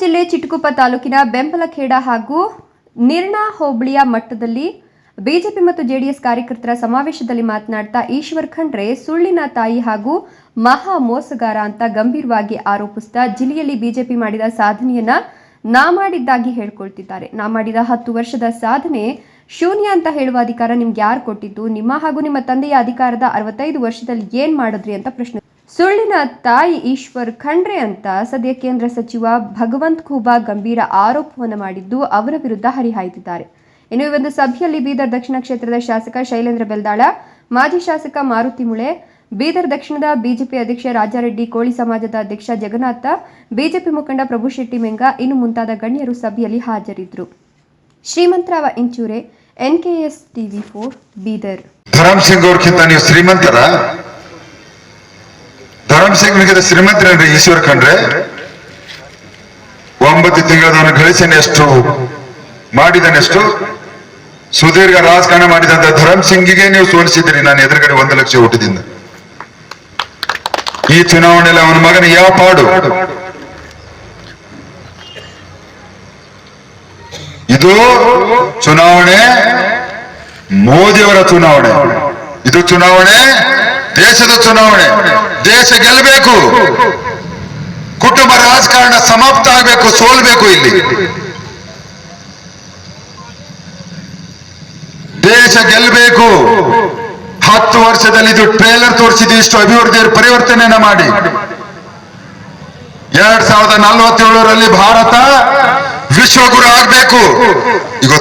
ಜಿಲ್ಲೆ ಚಿಟ್ಕುಪ್ಪ ತಾಲೂಕಿನ ಬೆಂಬಲಖೇಡ ಹಾಗೂ ನಿರ್ಣಾ ಹೋಬಳಿಯ ಮಟ್ಟದಲ್ಲಿ ಬಿಜೆಪಿ ಮತ್ತು ಜೆಡಿಎಸ್ ಕಾರ್ಯಕರ್ತರ ಸಮಾವೇಶದಲ್ಲಿ ಮಾತನಾಡ್ತಾ ಈಶ್ವರ್ ಖಂಡ್ರೆ, ಸುಳ್ಳಿನ ತಾಯಿ ಹಾಗೂ ಮಹಾ ಮೋಸಗಾರ ಅಂತ ಗಂಭೀರವಾಗಿ ಆರೋಪಿಸ್ತಾ ಜಿಲ್ಲೆಯಲ್ಲಿ ಬಿಜೆಪಿ ಮಾಡಿದ ಸಾಧನೆಯನ್ನ ನಾ ಮಾಡಿದ್ದಾಗಿ ಹೇಳ್ಕೊಳ್ತಿದ್ದಾರೆ. ನಾ ಮಾಡಿದ ಹತ್ತು ವರ್ಷದ ಸಾಧನೆ ಶೂನ್ಯ ಅಂತ ಹೇಳುವ ಅಧಿಕಾರ ನಿಮ್ಗೆ ಯಾರು ಕೊಟ್ಟಿದ್ದು? ನಿಮ್ಮ ಹಾಗೂ ನಿಮ್ಮ ತಂದೆಯ ಅಧಿಕಾರದ ಅರವತ್ತೈದು ವರ್ಷದಲ್ಲಿ ಏನ್ ಮಾಡಿದ್ರಿ ಅಂತ ಪ್ರಶ್ನೆ. ಸುಳ್ಳಿನ ತಾಯಿ ಈಶ್ವರ್ ಖಂಡ್ರೆ ಅಂತ ಸದ್ಯ ಕೇಂದ್ರ ಸಚಿವ ಭಗವಂತ್ ಖೂಬಾ ಗಂಭೀರ ಆರೋಪವನ್ನು ಮಾಡಿದ್ದು ಅವರ ವಿರುದ್ಧ ಹರಿಹಾಯ್ದಿದ್ದಾರೆ ಇನ್ನು ಈ ಒಂದು ಸಭೆಯಲ್ಲಿ ಬೀದರ್ ದಕ್ಷಿಣ ಕ್ಷೇತ್ರದ ಶಾಸಕ ಶೈಲೇಂದ್ರ ಬೆಲ್ದಾಳ, ಮಾಜಿ ಶಾಸಕ ಮಾರುತಿ ಮುಳೆ, ಬೀದರ್ ದಕ್ಷಿಣದ ಬಿಜೆಪಿ ಅಧ್ಯಕ್ಷ ರಾಜಾರೆಡ್ಡಿ, ಕೋಳಿ ಸಮಾಜದ ಅಧ್ಯಕ್ಷ ಜಗನ್ನಾಥ, ಬಿಜೆಪಿ ಮುಖಂಡ ಪ್ರಭು ಶೆಟ್ಟಿ ಮೆಂಗ ಇನ್ನು ಮುಂತಾದ ಗಣ್ಯರು ಸಭೆಯಲ್ಲಿ ಹಾಜರಿದ್ದರು. Shrimantrao Inchure NKS TV four, Bidar. Dharam Singh ಅವ್ರಕ್ಕಿಂತ ನೀವು ಶ್ರೀಮಂತರ? ಧರಮ್ ಸಿಂಗ್ ನಿಗಿಂತ ಶ್ರೀಮಂತರೇನ್ರಿ ಈಶ್ವರ್ ಖಂಡ್ರೆ ಒಂಬತ್ತು ಎಷ್ಟು ಗಳಿಸನೆಷ್ಟು, ಮಾಡಿದನೆಷ್ಟು, ಸುದೀರ್ಘ ರಾಜಕಾರಣ ಮಾಡಿದಂತ ಧರಮ್ ಸಿಂಗಿಗೆ ನೀವು ಸೋಲಿಸಿದ್ರಿ ನಾನು ಎದುರುಗಡೆ ಒಂದು ಲಕ್ಷ ಹುಟ್ಟಿದ್ದೀನಿ ಈ ಚುನಾವಣೆಯಲ್ಲಿ ಅವನ ಮಗನ ಯಾವ ಪಾಡು? ಇದು ಚುನಾವಣೆ, ಮೋದಿಯವರ ಚುನಾವಣೆ. ಇದು ಚುನಾವಣೆ ದೇಶದ ಚುನಾವಣೆ, ದೇಶ ಗೆಲ್ಲಬೇಕು. ಕುಟುಂಬ ರಾಜಕಾರಣ ಸಮಾಪ್ತ ಆಗಬೇಕು, ಸೋಲ್ಬೇಕು ಇಲ್ಲಿ. ದೇಶ ಗೆಲ್ಲಬೇಕು. ಹತ್ತು ವರ್ಷದಲ್ಲಿ ಇದು ಟ್ರೇಲರ್ ತೋರಿಸಿದ್ವಿ, ಇಷ್ಟು ಅಭಿವೃದ್ಧಿ ಪರಿವರ್ತನೆಯನ್ನ ಮಾಡಿ. ಎರಡ್ ಸಾವಿರದ ನಲವತ್ತೇಳರಲ್ಲಿ ಭಾರತ ವಿಶ್ವಗುರು ಆಗ್ಬೇಕು. ಈಗ